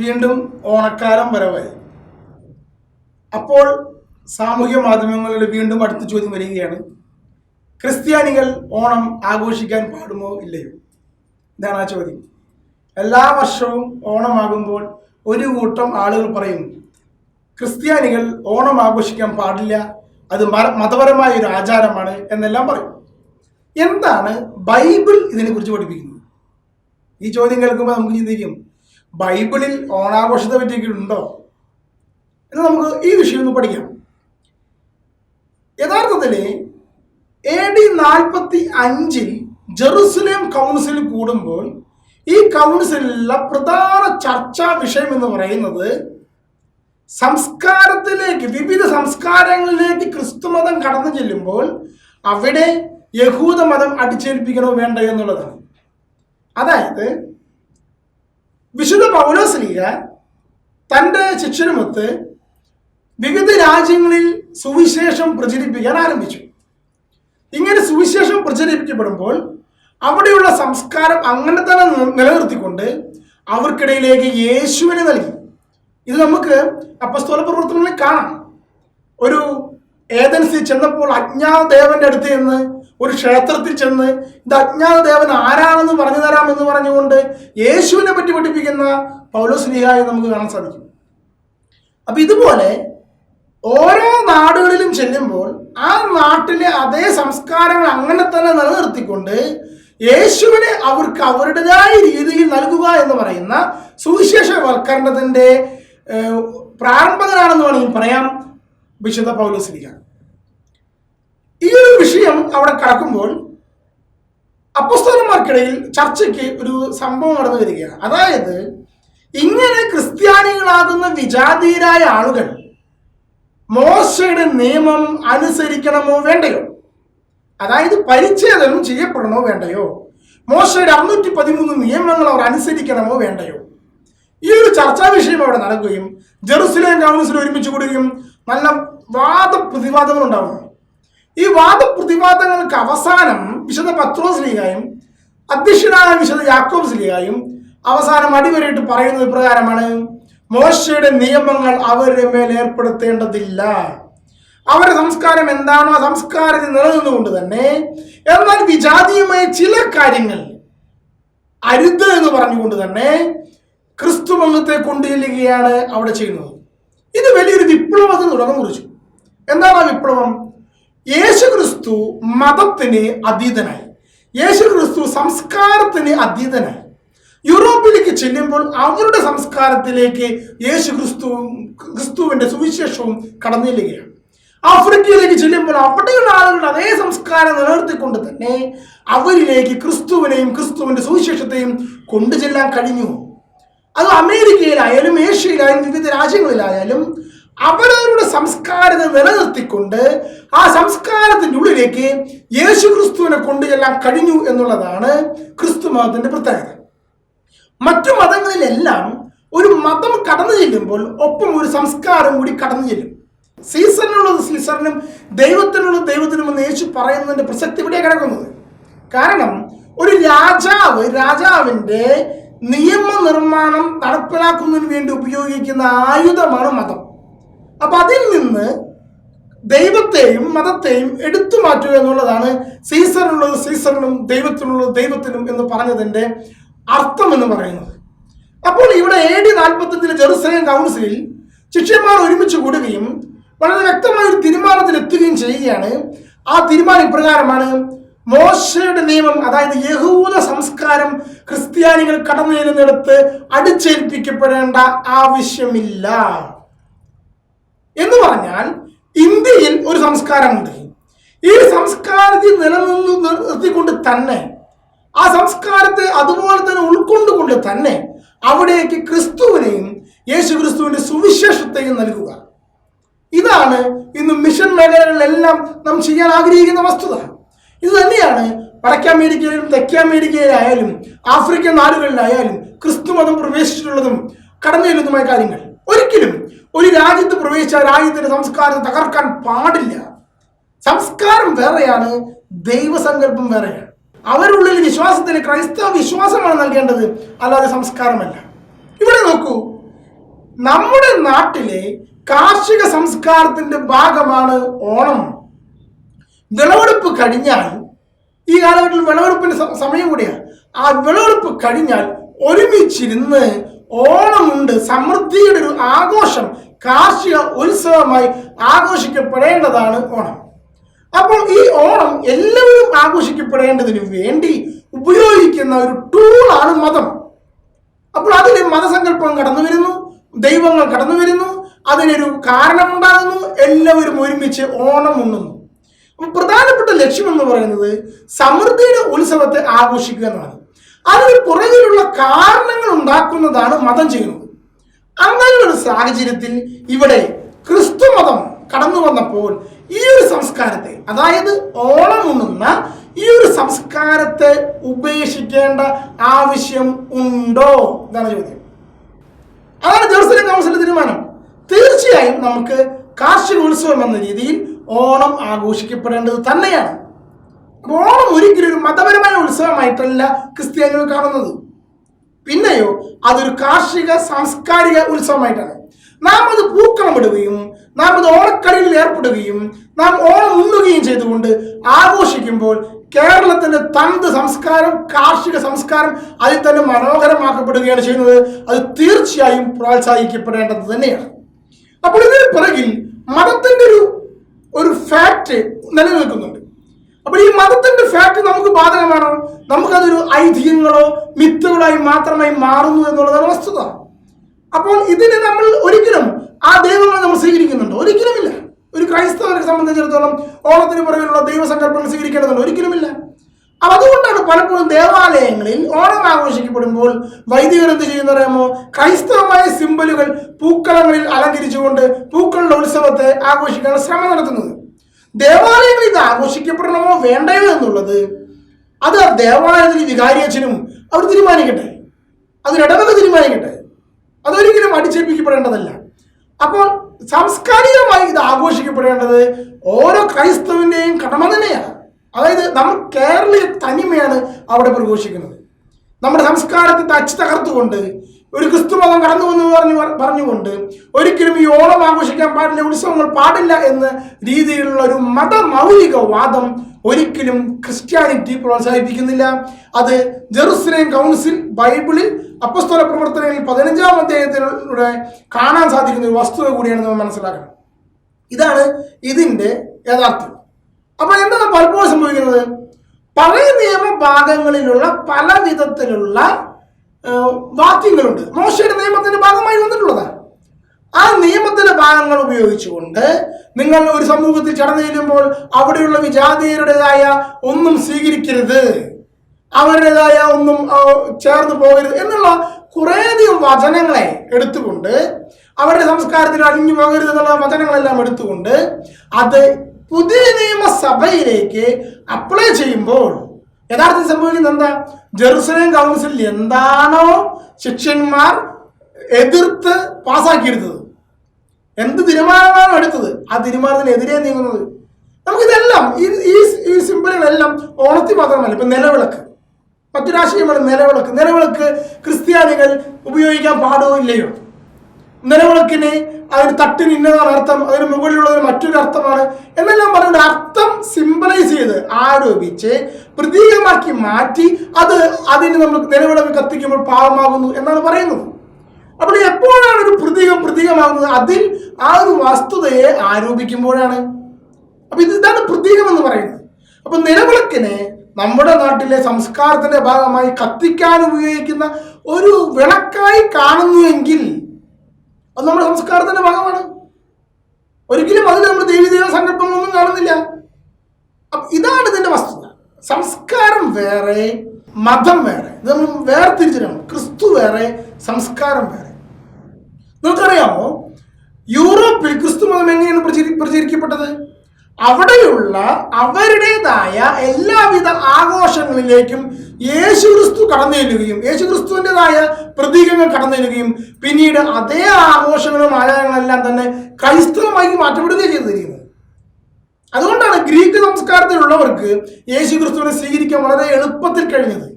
വീണ്ടും ഓണക്കാലം വരവായി. അപ്പോൾ സാമൂഹ്യ മാധ്യമങ്ങളിൽ വീണ്ടും അടുത്ത ചോദ്യം വരികയാണ് ക്രിസ്ത്യാനികൾ ഓണം ആഘോഷിക്കാൻ പാടുമോ ഇല്ലയോ? ഇതാണ് ആ ചോദ്യം. എല്ലാ വർഷവും ഓണമാകുമ്പോൾ ഒരു കൂട്ടം ആളുകൾ പറയും ക്രിസ്ത്യാനികൾ ഓണം ആഘോഷിക്കാൻ പാടില്ല അത് മതപരമായ ഒരു ആചാരമാണ് എന്നെല്ലാം പറയും. എന്താണ് ബൈബിൾ ഇതിനെക്കുറിച്ച് പഠിപ്പിക്കുന്നത്? ഈ ചോദ്യം കേൾക്കുമ്പോൾ നമുക്ക് ചിന്തിക്കും ബൈബിളിൽ ഓണാഘോഷത്തെ പറ്റിയൊക്കെ ഉണ്ടോ എന്ന് നമുക്ക് ഈ വിഷയം ഒന്ന് പഠിക്കാം. യഥാർത്ഥത്തിൽ എ ഡി നാൽപ്പത്തി അഞ്ചിൽ ജെറുസലേം കൗൺസിൽ കൂടുമ്പോൾ ഈ കൗൺസിലിലെ പ്രധാന ചർച്ചാ വിഷയം എന്ന് പറയുന്നത് സംസ്കാരത്തിലേക്ക് വിവിധ സംസ്കാരങ്ങളിലേക്ക് ക്രിസ്തുമതം കടന്നു ചെല്ലുമ്പോൾ അവിടെ യഹൂദമതം അടിച്ചേൽപ്പിക്കണോ വേണ്ട എന്നുള്ളതാണ്. അതായത് വിശുദ്ധ പൗലോസ്ലീഗ തന്റെ ശിക്ഷനുമൊത്ത് വിവിധ രാജ്യങ്ങളിൽ സുവിശേഷം പ്രചരിപ്പിക്കാൻ ആരംഭിച്ചു. ഇങ്ങനെ സുവിശേഷം പ്രചരിപ്പിക്കപ്പെടുമ്പോൾ അവിടെയുള്ള സംസ്കാരം അങ്ങനെ തന്നെ നിലനിർത്തിക്കൊണ്ട് അവർക്കിടയിലേക്ക് യേശുവിനെ നൽകി. ഇത് നമുക്ക് അപ്പസ്തോല പ്രവർത്തനങ്ങളിൽ കാണാം. ഒരു ഏതൻസി ചെന്നപ്പോൾ അജ്ഞാത ദേവന്റെ അടുത്ത് ചെന്ന് ഒരു ക്ഷേത്രത്തിൽ ചെന്ന് ഇത് അജ്ഞാത ദേവൻ ആരാണെന്ന് പറഞ്ഞു തരാം എന്ന് പറഞ്ഞുകൊണ്ട് യേശുവിനെ പറ്റി പഠിപ്പിക്കുന്ന പൗലോസ്ലിഹായി നമുക്ക് കാണാൻ സാധിക്കും. അപ്പൊ ഇതുപോലെ ഓരോ നാടുകളിലും ചെല്ലുമ്പോൾ ആ നാട്ടിലെ അതേ സംസ്കാരങ്ങൾ അങ്ങനെ തന്നെ നിലനിർത്തിക്കൊണ്ട് യേശുവിനെ അവർക്ക് അവരുടേതായ രീതിയിൽ നൽകുക എന്ന് പറയുന്ന സുവിശേഷ വൽക്കരണത്തിന്റെ പ്രാരംഭകനാണെന്ന് വേണമെങ്കിൽ പറയാം വിശുദ്ധ പൗലോസ്ലിഹ ഈ ഒരു വിഷയം അവിടെ കടക്കുമ്പോൾ അപ്പസ്തോലന്മാർക്കിടയിൽ ചർച്ചയ്ക്ക് ഒരു സംഭവം നടന്നു വരികയാണ്. അതായത് ഇങ്ങനെ ക്രിസ്ത്യാനികളാകുന്ന വിജാതീയരായ ആളുകൾ മോശയുടെ നിയമം അനുസരിക്കണമോ വേണ്ടയോ? അതായത് പരിച്ഛേദനം ചെയ്യപ്പെടണമോ വേണ്ടയോ? മോശയുടെ അറുന്നൂറ്റി പതിമൂന്ന് നിയമങ്ങൾ അവർ അനുസരിക്കണമോ വേണ്ടയോ? ഈ ഒരു ചർച്ചാ വിഷയം അവിടെ നടക്കുകയും ജെറുസലേം കൗൺസിൽ ഒരുമിച്ച് കൂടുകയും നല്ല വാദപ്രതിവാദങ്ങൾ ഉണ്ടാവുന്നു ഈ വാദപ്രതിവാദങ്ങൾക്ക് അവസാനം വിശുദ്ധ പത്രോസ് ലീഗായും അധ്യക്ഷനായ വിശദ യാക്കോബ്സ് ലീഗായും അവസാനം അടിവരയിട്ട് പറയുന്നത് പ്രകാരമാണ് മോശയുടെ നിയമങ്ങൾ അവരുടെ മേൽ ഏർപ്പെടുത്തേണ്ടതില്ല. അവരുടെ സംസ്കാരം എന്താണോ ആ സംസ്കാരത്തിൽ നിലനിന്നുകൊണ്ട് തന്നെ എന്നാൽ വിജാതീയമായ ചില കാര്യങ്ങൾ അരുത് എന്ന് പറഞ്ഞുകൊണ്ട് തന്നെ ക്രിസ്തു മംഗത്തെ കൊണ്ടുചെല്ലുകയാണ് അവിടെ ചെയ്യുന്നത്. ഇത് വലിയൊരു വിപ്ലവത്തിന് തുടക്കം കുറിച്ചു. എന്താണ് ആ വിപ്ലവം? യേശു ക്രിസ്തു മതത്തിന് അതീതനായി. യേശു ക്രിസ്തു സംസ്കാരത്തിന് അതീതനായി. യൂറോപ്പിലേക്ക് ചെല്ലുമ്പോൾ അവരുടെ സംസ്കാരത്തിലേക്ക് യേശു ക്രിസ്തു ക്രിസ്തുവിന്റെ സുവിശേഷവും കടന്നു ചെല്ലുകയാണ് ആഫ്രിക്കയിലേക്ക് ചെല്ലുമ്പോൾ അവിടെയുള്ള ആളുകളുടെ അതേ സംസ്കാരം നിലനിർത്തിക്കൊണ്ട് തന്നെ അവരിലേക്ക് ക്രിസ്തുവിനെയും ക്രിസ്തുവിന്റെ സുവിശേഷത്തെയും കൊണ്ടുചെല്ലാൻ കഴിഞ്ഞു. അത് അമേരിക്കയിലായാലും ഏഷ്യയിലായാലും വിവിധ രാജ്യങ്ങളിലായാലും അവരവരുടെ സംസ്കാരത്തെ നിലനിർത്തിക്കൊണ്ട് ആ സംസ്കാരത്തിന്റെ ഉള്ളിലേക്ക് യേശു ക്രിസ്തുവിനെ കൊണ്ടുചെല്ലാൻ കഴിഞ്ഞു എന്നുള്ളതാണ് ക്രിസ്തു മതത്തിന്റെ പ്രത്യേകത. മറ്റു മതങ്ങളിലെല്ലാം ഒരു മതം കടന്നു ചെല്ലുമ്പോൾ ഒപ്പം ഒരു സംസ്കാരം കൂടി കടന്നു ചെല്ലും. സീസണിനുള്ളത് സീസണിനും ദൈവത്തിനുള്ളത് ദൈവത്തിനും എന്ന് യേശു പറയുന്നതിന്റെ പ്രസക്തി ഇവിടെ കിടക്കുന്നത്. കാരണം ഒരു രാജാവ് രാജാവിന്റെ നിയമനിർമ്മാണം നടപ്പിലാക്കുന്നതിന് വേണ്ടി ഉപയോഗിക്കുന്ന ആയുധമാണ് മതം. അപ്പൊ അതിൽ നിന്ന് ദൈവത്തെയും മതത്തെയും എടുത്തു മാറ്റുക എന്നുള്ളതാണ് സീസറിനുള്ളത് സീസറിനും ദൈവത്തിനുള്ളത് ദൈവത്തിനും എന്ന് പറഞ്ഞതിന്റെ അർത്ഥം എന്ന് പറയുന്നത്. അപ്പോൾ ഇവിടെ എ ഡി നാൽപ്പത്തഞ്ചിലെ ജെറുസലേം കൗൺസിലിൽ ശിഷ്യന്മാർ ഒരുമിച്ച് കൂടുകയും വളരെ വ്യക്തമായ ഒരു തീരുമാനത്തിൽ എത്തുകയും ചെയ്യുകയാണ്. ആ തീരുമാനം ഇപ്രകാരമാണ്. മോശയുടെ നിയമം അതായത് യഹൂദ സംസ്കാരം ക്രിസ്ത്യാനികൾ കടന്നു ചെല്ലുന്നിടത്ത് അടിച്ചേൽപ്പിക്കപ്പെടേണ്ട ആവശ്യമില്ല. എന്ന് പറഞ്ഞാൽ ഇന്ത്യയിൽ ഒരു സംസ്കാരമുണ്ട്. ഈ സംസ്കാരത്തിൽ നിലനിന്ന് നിർത്തിക്കൊണ്ട് തന്നെ ആ സംസ്കാരത്തെ അതുപോലെ തന്നെ ഉൾക്കൊണ്ടുകൊണ്ട് തന്നെ അവിടേക്ക് ക്രിസ്തുവിനെയും യേശു ക്രിസ്തുവിന്റെ സുവിശേഷത്തെയും നൽകുക. ഇതാണ് ഇന്ന് മിഷൻ മേഖലകളിലെല്ലാം നാം ചെയ്യാൻ ആഗ്രഹിക്കുന്ന വസ്തുത. ഇത് തന്നെയാണ് വടക്കേ അമേരിക്കയിലും തെക്കേ അമേരിക്കയിലായാലും ആഫ്രിക്കൻ നാടുകളിലായാലും ക്രിസ്തു മതം പ്രവേശിച്ചിട്ടുള്ളതും കടന്നു ചെല്ലുന്നതുമായ കാര്യങ്ങൾ. ഒരിക്കലും ഒരു രാജ്യത്ത് പ്രവേശിച്ച രാജ്യത്തിന്റെ സംസ്കാരം തകർക്കാൻ പാടില്ല. സംസ്കാരം വേറെയാണ് ദൈവസങ്കല്പം വേറെയാണ്. അവരുള്ളിൽ വിശ്വാസത്തിന് ക്രൈസ്തവ വിശ്വാസമാണ് നൽകേണ്ടത് അല്ലാതെ സംസ്കാരമല്ല. ഇവിടെ നോക്കൂ നമ്മുടെ നാട്ടിലെ കാർഷിക സംസ്കാരത്തിന്റെ ഭാഗമാണ് ഓണം. വിളവെടുപ്പ് കഴിഞ്ഞാൽ ഈ കാലഘട്ടത്തിൽ വിളവെടുപ്പിന്റെ സമയം കൂടിയാണ് ആ വിളവെടുപ്പ് കഴിഞ്ഞാൽ ഒരുമിച്ചിരുന്ന് ഓണമുണ്ട് സമൃദ്ധിയുടെ ഒരു ആഘോഷം കാർഷിക ഉത്സവമായി ആഘോഷിക്കപ്പെടേണ്ടതാണ് ഓണം. അപ്പോൾ ഈ ഓണം എല്ലാവരും ആഘോഷിക്കപ്പെടേണ്ടതിന് വേണ്ടി ഉപയോഗിക്കുന്ന ഒരു ടൂളാണ് മതം. അപ്പോൾ അതിൽ മതസങ്കല്പം കടന്നു വരുന്നു ദൈവങ്ങൾ കടന്നു വരുന്നു അതിനൊരു കാരണമുണ്ടാകുന്നു എല്ലാവരും ഒരുമിച്ച് ഓണം ഉണ്ണുന്നു. അപ്പോൾ പ്രധാനപ്പെട്ട ലക്ഷ്യം എന്ന് പറയുന്നത് സമൃദ്ധിയുടെ ഉത്സവത്തെ ആഘോഷിക്കുക എന്നാണ് അതിന് പുറകിലുള്ള കാരണങ്ങൾ ഉണ്ടാക്കുന്നതാണ് മതം ചെയ്യുന്നത്. അങ്ങനെ ഒരു സാഹചര്യത്തിൽ ഇവിടെ ക്രിസ്തു മതം കടന്നു വന്നപ്പോൾ ഈ ഒരു സംസ്കാരത്തെ അതായത് ഓണം ഉണ്ണുന്ന ഈ ഒരു സംസ്കാരത്തെ ഉപേക്ഷിക്കേണ്ട ആവശ്യം ഉണ്ടോ എന്നാണ് ചോദ്യം. അതാണ് ജെറുസലേം കൗൺസിലിന്റെ തീരുമാനം. തീർച്ചയായും നമുക്ക് കാർഷിക ഉത്സവം എന്ന രീതിയിൽ ഓണം ആഘോഷിക്കപ്പെടേണ്ടത് തന്നെയാണ്. ഓണം ഒരിക്കലും ഒരു മതപരമായ ഉത്സവമായിട്ടല്ല ക്രിസ്ത്യാനികൾ കാണുന്നത്. പിന്നെയോ അതൊരു കാർഷിക സാംസ്കാരിക ഉത്സവമായിട്ടാണ്. നാം അത് പൂക്കളമിടുകയും നാം അത് ഓണക്കളിയിൽ ഏർപ്പെടുകയും നാം ഓണം ഉണ്ണുകയും ചെയ്തുകൊണ്ട് ആഘോഷിക്കുമ്പോൾ കേരളത്തിന്റെ തനത് സംസ്കാരം കാർഷിക സംസ്കാരം അതിൽ തന്നെ മനോഹരമാക്കപ്പെടുകയാണ് ചെയ്യുന്നത്. അത് തീർച്ചയായും പ്രോത്സാഹിക്കപ്പെടേണ്ടത് തന്നെയാണ്. അപ്പോൾ ഇതിന് പിറകിൽ മതത്തിന്റെ ഒരു ഒരു ഫാക്ട് നിലനിൽക്കുന്നുണ്ട്. അപ്പോൾ ഈ മതത്തിന്റെ ഫാക്ട് നമുക്ക് ബാധകമാണോ നമുക്കതൊരു ഐതിഹ്യങ്ങളോ മിത്തുകളായി മാത്രമായി മാറുന്നു എന്നുള്ളതാണ് വസ്തുത. അപ്പോൾ ഇതിനെ നമ്മൾ ഒരിക്കലും ആ ദൈവങ്ങളെ നമ്മൾ സ്വീകരിക്കുന്നുണ്ടോ? ഒരിക്കലുമില്ല. ഒരു ക്രൈസ്തവനെ സംബന്ധിച്ചിടത്തോളം ഓണത്തിന് പുറകിലുള്ള ദൈവസങ്കല്പങ്ങൾ സ്വീകരിക്കേണ്ടതുണ്ട്. ഒരിക്കലുമില്ല. അപ്പൊ അതുകൊണ്ടാണ് പലപ്പോഴും ദേവാലയങ്ങളിൽ ഓണം ആഘോഷിക്കപ്പെടുമ്പോൾ വൈദികർ എന്ത് ചെയ്യുന്നറിയാമോ ക്രൈസ്തവമായ സിമ്പലുകൾ പൂക്കളങ്ങളിൽ അലങ്കരിച്ചുകൊണ്ട് പൂക്കളുടെ ഉത്സവത്തെ ആഘോഷിക്കാനുള്ള ശ്രമം നടത്തുന്നത്. ദേവാലയങ്ങളിൽ ഇത് ആഘോഷിക്കപ്പെടണമോ വേണ്ടയോ എന്നുള്ളത് അത് ആ ദേവാലയത്തിൽ വികാരി അച്ഛനും അവർ തീരുമാനിക്കട്ടെ. അതിനിടവക തീരുമാനിക്കട്ടെ. അതൊരിക്കലും അടിച്ചേൽപ്പിക്കപ്പെടേണ്ടതല്ല. അപ്പോൾ സാംസ്കാരികമായി ഇത് ആഘോഷിക്കപ്പെടേണ്ടത് ഓരോ ക്രൈസ്തവന്റെയും കടമ തന്നെയാണ്. അതായത് നമ്മൾ കേരളീയ തനിമയാണ് അവിടെ പ്രഘോഷിക്കുന്നത്. നമ്മുടെ സംസ്കാരത്തെ തച്ച് തകർത്തുകൊണ്ട് ഒരു ക്രിസ്തു മതം കടന്നു വന്നു പറഞ്ഞു പറഞ്ഞുകൊണ്ട് ഒരിക്കലും ഈ ഓണം ആഘോഷിക്കാൻ പാടില്ല ഉത്സവങ്ങൾ പാടില്ല എന്ന രീതിയിലുള്ള ഒരു മതമൗലിക വാദം ഒരിക്കലും ക്രിസ്ത്യാനിറ്റി പ്രോത്സാഹിപ്പിക്കുന്നില്ല. അത് ജെറുസലേം കൗൺസിൽ ബൈബിളിൽ അപ്പസ്തോല പ്രവർത്തനങ്ങളിൽ പതിനഞ്ചാം അധ്യായത്തിലൂടെ കാണാൻ സാധിക്കുന്ന ഒരു വസ്തുത കൂടിയാണ് നമ്മൾ മനസ്സിലാക്കണം. ഇതാണ് ഇതിന്റെ യഥാർത്ഥം. അപ്പൊ എന്താണ് പലപ്പോഴും സംഭവിക്കുന്നത്? പഴയ നിയമ ഭാഗങ്ങളിലുള്ള പല വിധത്തിലുള്ള വാക്യങ്ങളുണ്ട്. മോശയുടെ നിയമത്തിന്റെ ഭാഗമായി വന്നിട്ടുള്ളതാണ് ആ നിയമത്തിന്റെ ഭാഗങ്ങൾ ഉപയോഗിച്ചുകൊണ്ട് നിങ്ങൾ ഒരു സമൂഹത്തിൽ ചടന്നു ചെല്ലുമ്പോൾ അവിടെയുള്ള വിജാതീയരുടേതായ ഒന്നും സ്വീകരിക്കരുത്. അവരുടേതായ ഒന്നും ചേർന്ന് പോകരുത് എന്നുള്ള കുറേയധികം വചനങ്ങളെ എടുത്തുകൊണ്ട് അവരുടെ സംസ്കാരത്തിൽ അഴിഞ്ഞു പോകരുത് എന്നുള്ള വചനങ്ങളെല്ലാം എടുത്തുകൊണ്ട് അത് പുതിയ നിയമസഭയിലേക്ക് അപ്ലൈ ചെയ്യുമ്പോൾ യഥാർത്ഥത്തിൽ സംഭവിക്കുന്നത് എന്താ? ജെറുസലേം കൗൺസിൽ എന്താണോ ശിഷ്യന്മാർ എതിർത്ത് പാസ്സാക്കിയെടുത്തത് എന്ത് തീരുമാനമാണ് എടുത്തത്? ആ തീരുമാനത്തിനെതിരെ നീങ്ങുന്നത്. നമുക്കിതെല്ലാം ഈ ഈ സിമ്പിളുകളെല്ലാം ഓണത്തിൽ മാത്രമല്ല ഇപ്പൊ നിലവിളക്ക്. മറ്റു രാഷ്ട്രീയമാണ് നിലവിളക്ക്. നിലവിളക്ക് ക്രിസ്ത്യാനികൾ ഉപയോഗിക്കാൻ പാടുമോ ഇല്ലയോ? നിലവിളക്കിന് അതിന് തട്ടിന് ഇന്നതാണ് അർത്ഥം അതിന് മുകളിലുള്ളത് മറ്റൊരു അർത്ഥമാണ് എന്നെല്ലാം പറഞ്ഞുകൊണ്ട് അർത്ഥം സിംബലൈസ് ചെയ്ത് ആരോപിച്ച് പ്രതീകമാക്കി മാറ്റി അത് അതിന് നമ്മൾ നിലവിളക്ക് കത്തിക്കുമ്പോൾ പാവമാകുന്നു എന്നാണ് പറയുന്നത്. അപ്പോൾ എപ്പോഴാണ് ഒരു പ്രതീകം പ്രതീകമാകുന്നത്? അതിൽ ആ ഒരു വസ്തുതയെ ആരോപിക്കുമ്പോഴാണ്. അപ്പൊ ഇത് ഇതാണ് പ്രതീകം എന്ന് പറയുന്നത്. അപ്പൊ നിലവിളക്കിനെ നമ്മുടെ നാട്ടിലെ സംസ്കാരത്തിന്റെ ഭാഗമായി കത്തിക്കാൻ ഉപയോഗിക്കുന്ന ഒരു വിളക്കായി കാണുന്നുവെങ്കിൽ അത് നമ്മുടെ സംസ്കാരത്തിന്റെ ഭാഗമാണ്. ഒരിക്കലും അതിൽ നമ്മൾ ദൈവദൈവ സങ്കല്പങ്ങളൊന്നും കാണുന്നില്ല. ഇതാണ് ഇതിന്റെ വസ്തുത. സംസ്കാരം വേറെ മതം വേറെ. ഇത് നമ്മൾ വേർതിരിച്ചിടണം ക്രിസ്തു വേറെ സംസ്കാരം വേറെ. നിങ്ങൾക്കറിയാമോ? യൂറോപ്പിൽ ക്രിസ്തു മതം എങ്ങനെയാണ് പ്രചരി പ്രചരിക്കപ്പെട്ടത്? അവിടെയുള്ള അവരുടേതായ എല്ലാവിധ ആഘോഷങ്ങളിലേക്കും യേശു ക്രിസ്തു കടന്നു ചെല്ലുകയും യേശു ക്രിസ്തുവിന്റെതായ പ്രതീകങ്ങൾ കടന്നു ചെല്ലുകയും പിന്നീട് അതേ ആഘോഷങ്ങളും ആചാരങ്ങളെല്ലാം തന്നെ ക്രൈസ്തവമായി മാറ്റപ്പെടുകയും ചെയ്തിരിക്കുന്നത് അതുകൊണ്ടാണ് ഗ്രീക്ക് സംസ്കാരത്തിലുള്ളവർക്ക് യേശു ക്രിസ്തുവിനെ സ്വീകരിക്കാൻ വളരെ എളുപ്പത്തിൽ കഴിഞ്ഞത്.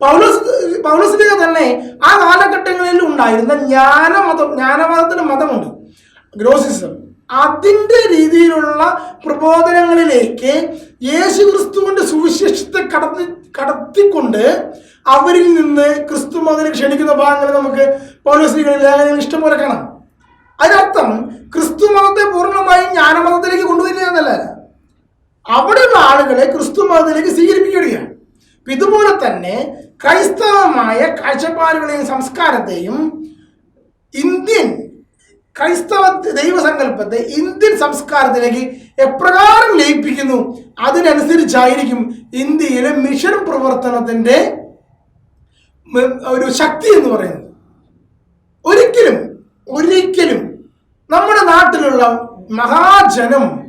പൗലോസ് പൗലോസിന്റെ തന്നെ ആ കാലഘട്ടങ്ങളിൽ ഉണ്ടായിരുന്ന ജ്ഞാനമതം ജ്ഞാനവാദത്തിന് മതമുണ്ട്. ഗ്രോസിസം അതിന്റെ രീതിയിലുള്ള പ്രബോധനങ്ങളിലേക്ക് യേശു ക്രിസ്തുവിന്റെ സുവിശേഷത്തെ കടത്തി കടത്തിക്കൊണ്ട് അവരിൽ നിന്ന് ക്രിസ്തു മകനെ ക്ഷണിക്കുന്ന ഭാഗങ്ങൾ നമുക്ക് പൗരസ്ത്രീകളിൽ ലേഖനങ്ങൾ ഇഷ്ടംപോലെ കാണാം. അതിനർത്ഥം ക്രിസ്തു മതത്തെ പൂർണമായും ജ്ഞാനമതത്തിലേക്ക് കൊണ്ടുവരിക എന്നല്ല. അവിടെയുള്ള ആളുകളെ ക്രിസ്തു മതത്തിലേക്ക് സ്വീകരിപ്പിക്കുകയാണ് ഇതുപോലെ തന്നെ ക്രൈസ്തവമായ കാഴ്ചപ്പാടുകളെയും സംസ്കാരത്തെയും ഇന്ത്യൻ ക്രൈസ്തവ ദൈവസങ്കല്പത്തെ ഇന്ത്യൻ സംസ്കാരത്തിലേക്ക് എപ്രകാരം ലയിപ്പിക്കുന്നു? അതിനനുസരിച്ചായിരിക്കും ഇന്ത്യയിലെ മിഷൻ പ്രവർത്തനത്തിന്റെ മ- ഒരു ശക്തി എന്ന് പറയുന്നത്. ഒരിക്കലും ഒരിക്കലും നമ്മുടെ നാട്ടിലുള്ള മഹാജനം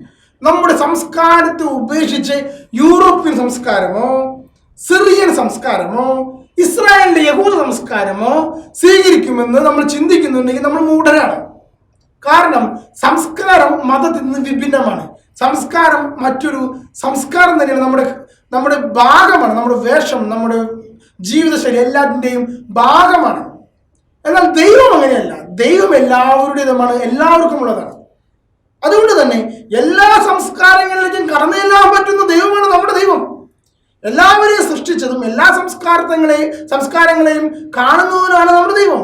നമ്മുടെ സംസ്കാരത്തെ ഉപേക്ഷിച്ച് യൂറോപ്യൻ സംസ്കാരമോ സിറിയൻ സംസ്കാരമോ ഇസ്രായേലിന്റെ യഹൂദ സംസ്കാരമോ സ്വീകരിക്കുമെന്ന് നമ്മൾ ചിന്തിക്കുന്നുണ്ടെങ്കിൽ നമ്മൾ മൂഢരാണ്. കാരണം സംസ്കാരം മതത്തിൽ നിന്ന് വിഭിന്നമാണ്. സംസ്കാരം മറ്റൊരു സംസ്കാരം തന്നെയാണ് നമ്മുടെ നമ്മുടെ ഭാഗമാണ് നമ്മുടെ വേഷം നമ്മുടെ ജീവിതശൈലി എല്ലാത്തിന്റെയും ഭാഗമാണ്. എന്നാൽ ദൈവം അങ്ങനെയല്ല. ദൈവം എല്ലാവരുടേതുമാണ് എല്ലാവർക്കും ഉള്ളതാണ് അതുകൊണ്ട് തന്നെ എല്ലാ സംസ്കാരങ്ങളിലേക്കും കടന്നു ചെല്ലാൻ പറ്റുന്ന ദൈവമാണ് നമ്മുടെ ദൈവം. എല്ലാവരെയും സൃഷ്ടിച്ചതും എല്ലാ സംസ്കാരങ്ങളെയും സംസ്കാരങ്ങളെയും കാണുന്നതിനാണ് നമ്മുടെ ദൈവം.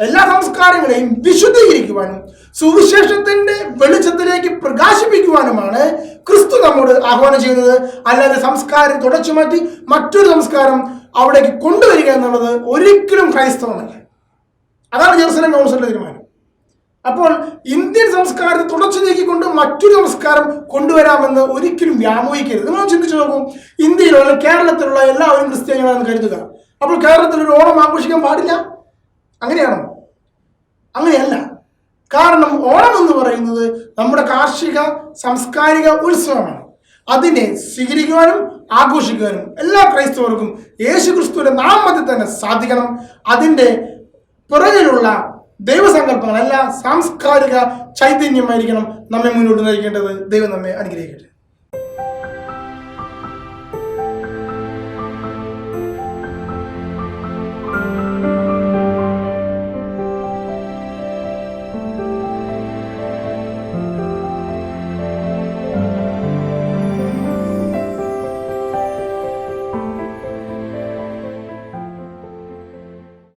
എല്ലാ സംസ്കാരങ്ങളെയും വിശുദ്ധീകരിക്കുവാനും സുവിശേഷത്തിന്റെ വെളിച്ചത്തിലേക്ക് പ്രകാശിപ്പിക്കുവാനുമാണ് ക്രിസ്തു നമ്മോട് ആഹ്വാനം ചെയ്യുന്നത്. അല്ലാതെ സംസ്കാരം തുടച്ചു മാറ്റി മറ്റൊരു സംസ്കാരം അവിടേക്ക് കൊണ്ടുവരിക എന്നുള്ളത് ഒരിക്കലും ക്രൈസ്തവമല്ല. അതാണ് ജെറുസലം കൗൺസിലിന്റെ തീരുമാനം. അപ്പോൾ ഇന്ത്യൻ സംസ്കാരത്തെ തുടച്ചു നീക്കിക്കൊണ്ട് മറ്റൊരു സംസ്കാരം കൊണ്ടുവരാമെന്ന് ഒരിക്കലും വ്യാമോഹിക്കരുത്. നിങ്ങൾ ചിന്തിച്ചു നോക്കൂ. ഇന്ത്യയിലുള്ള കേരളത്തിലുള്ള എല്ലാവരും ക്രിസ്ത്യാനികളാണെന്ന് കരുതുക. അപ്പോൾ കേരളത്തിൽ ഒരു ഓണം ആഘോഷിക്കാൻ പാടില്ല? അങ്ങനെയാണോ. അങ്ങനെയല്ല. കാരണം ഓണം എന്ന് പറയുന്നത് നമ്മുടെ കാർഷിക സാംസ്കാരിക ഉത്സവമാണ്. അതിനെ സ്വീകരിക്കുവാനും ആഘോഷിക്കുവാനും എല്ലാ ക്രൈസ്തവർക്കും യേശു ക്രിസ്തുവിന്റെ നാമത്തിൽ തന്നെ സാധിക്കണം. അതിന്റെ പുറകിലുള്ള ദൈവസങ്കല്പങ്ങളല്ല സാംസ്കാരിക ചൈതന്യമായിരിക്കണം നമ്മെ മുന്നോട്ട് നയിക്കേണ്ടത് ദൈവം നമ്മെ അനുഗ്രഹിക്കട്ടെ.